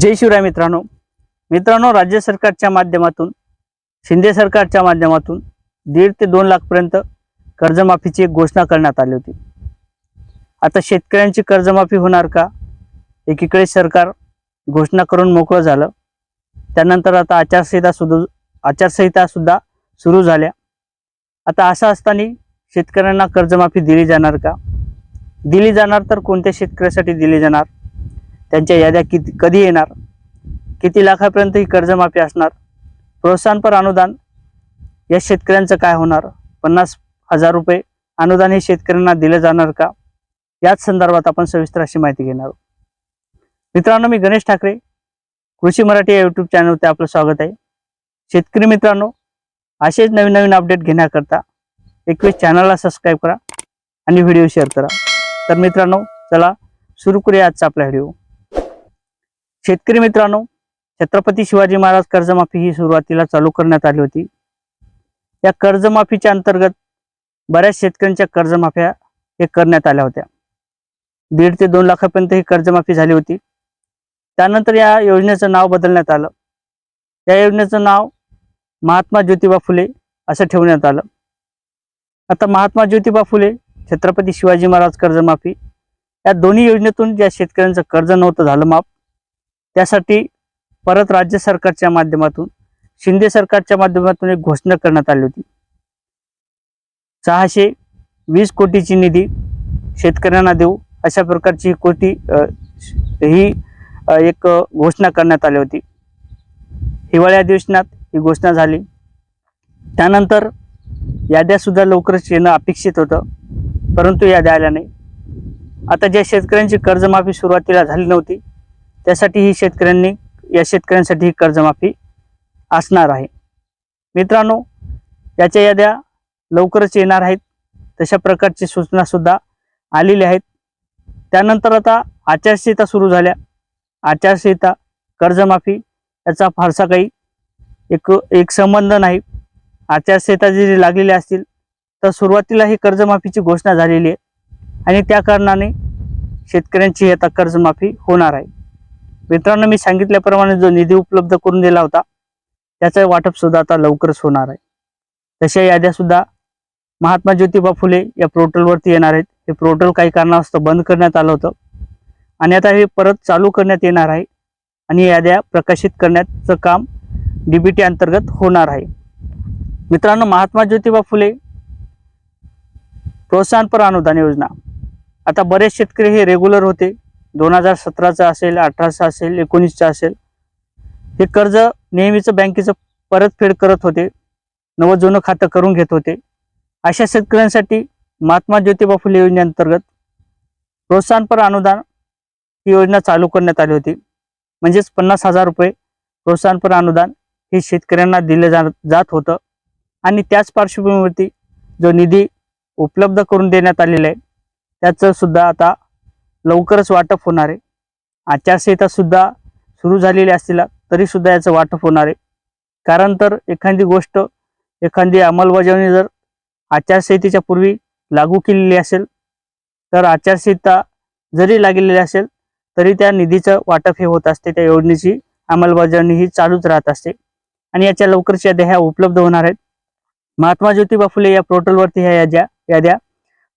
जय शिवराय मित्रांनो. मित्रांनो राज्य सरकारच्या माध्यमातून शिंदे सरकारच्या माध्यमातून दीड ते दोन लाखपर्यंत कर्जमाफीची एक घोषणा करण्यात आली होती. आता शेतकऱ्यांची कर्जमाफी होणार का? एकीकडे सरकार घोषणा करून मोकळं झालं. त्यानंतर आता आचारसंहिता सुद्धा आचारसंहिता सुद्धा सुरू झाल्या. आता असं असताना शेतकऱ्यांना कर्जमाफी दिली जाणार का? दिली जाणार तर कोणत्या शेतकऱ्यासाठी दिली जाणार? त्यांच्या याद्या किती कधी येणार? किती लाखापर्यंत ही कर्जमाफी असणार? प्रोत्साहनपर अनुदान या शेतकऱ्यांचं काय होणार? पन्नास हजार रुपये अनुदान हे शेतकऱ्यांना दिलं जाणार का? याच संदर्भात आपण सविस्तर अशी माहिती घेणार आहोत. मित्रांनो मी गणेश ठाकरे कृषी मराठी या यूट्यूब चॅनलवरती आपलं स्वागत आहे. शेतकरी मित्रांनो असेच नवीन नवीन अपडेट घेण्याकरता एकवीस चॅनलला सबस्क्राईब करा आणि व्हिडिओ शेअर करा. तर मित्रांनो चला सुरू करूया आजचा आपला व्हिडिओ शेतकरी मित्रांनो छत्रपती शिवाजी महाराज कर्जमाफी ही सुरुवातीला चालू करण्यात आली होती. या कर्जमाफीच्या अंतर्गत बऱ्याच शेतकऱ्यांच्या कर्जमाफ्या हे करण्यात आल्या होत्या. दीड ते दोन लाखापर्यंत ही कर्जमाफी झाली होती. त्यानंतर या योजनेचं नाव बदलण्यात आलं. या योजनेचं नाव महात्मा ज्योतिबा फुले असं ठेवण्यात आलं. आता महात्मा ज्योतिबा फुले छत्रपती शिवाजी महाराज कर्जमाफी या दोन्ही योजनेतून ज्या शेतकऱ्यांचं कर्ज नव्हतं झालं माफ त्यासाठी परत राज्य सरकारच्या माध्यमातून शिंदे सरकारच्या माध्यमातून एक घोषणा करण्यात आली होती. सहाशे वीस कोटीची निधी शेतकऱ्यांना देऊ अशा प्रकारची ही कोटी ही एक घोषणा करण्यात आली होती. हिवाळी अधिवेशनात ही घोषणा झाली. त्यानंतर याद्यासुद्धा लवकरच येणं अपेक्षित होतं परंतु याद्या आल्या नाही. आता ज्या शेतकऱ्यांची कर्जमाफी सुरुवातीला झाली नव्हती त्यासाठी ही शेतकऱ्यांनी या शेतकऱ्यांसाठी ही कर्जमाफी असणार आहे. मित्रांनो याच्या याद्या लवकरच येणार आहेत. तशा प्रकारची सूचनासुद्धा आलेल्या आहेत. त्यानंतर आता आचारसंहिता सुरू झाल्या. आचारसंहिता कर्जमाफी याचा फारसा काही एक एक संबंध नाही. आचारसंहिता जरी लागलेली असतील तर सुरुवातीला ही कर्जमाफीची घोषणा झालेली आहे. आणि त्या कारणाने शेतकऱ्यांची आता कर्जमाफी होणार आहे. मित्रांनो मी सांगितल्याप्रमाणे जो निधी उपलब्ध करून दिला होता त्याचं वाटप सुद्धा आता लवकरच होणार आहे. तशा याद्या सुद्धा महात्मा ज्योतिबा फुले या पोर्टलवरती येणार आहेत. हे पोर्टल काही कारणास्तव बंद करण्यात आलं होतं आणि आता हे परत चालू करण्यात येणार आहे आणि याद्या प्रकाशित करण्याचं काम डीबीटी अंतर्गत होणार आहे. मित्रांनो महात्मा ज्योतिबा फुले प्रोत्साहनपर अनुदान योजना. आता बरेच शेतकरी हे रेग्युलर होते. दोन हजार सतराचं असेल अठराचं असेल एकोणीसचं असेल. हे कर्ज नेहमीचं बँकेचं परतफेड करत होते. नवं जुनं खातं करून घेत होते. अशा शेतकऱ्यांसाठी महात्मा ज्योतिबा फुले योजनेअंतर्गत प्रोत्साहनपर अनुदान ही योजना चालू करण्यात आली होती. म्हणजेच पन्नास हजार रुपये प्रोत्साहनपर अनुदान हे शेतकऱ्यांना दिलं जा जात होतं. आणि त्याच पार्श्वभूमीवरती जो निधी उपलब्ध करून देण्यात आलेला आहे त्याचं सुद्धा आता लवकरच वाटप होणार आहे. आचारसंहिता सुद्धा सुरू झालेली असतील तरी सुद्धा याचं वाटप होणार आहे. कारण तर एखादी गोष्ट एखादी अंमलबजावणी जर आचारसंहितेच्या पूर्वी लागू केलेली असेल तर आचारसंहिता जरी लागलेली असेल तरी त्या निधीचं वाटप हे होत असते. त्या योजनेची अंमलबजावणी ही चालूच राहत असते. आणि याच्या लवकरच याद्या ह्या उपलब्ध होणार आहेत. महात्मा ज्योतिबा फुले या पोर्टलवरती ह्या याद्या याद्या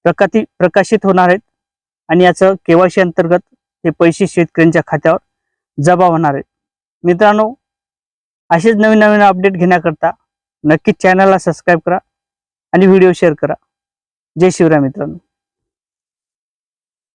प्रकाती प्रकाशित होणार आहेत. आणि याचं केवायसी अंतर्गत हे पैसे शेतकऱ्यांच्या खात्यावर जमा होणार आहेत मित्रांनो असेच नवीन नवीन अपडेट घेण्याकरता नक्कीच चॅनलला सबस्क्राईब करा आणि व्हिडिओ शेअर करा. जय शिवराय मित्रांनो.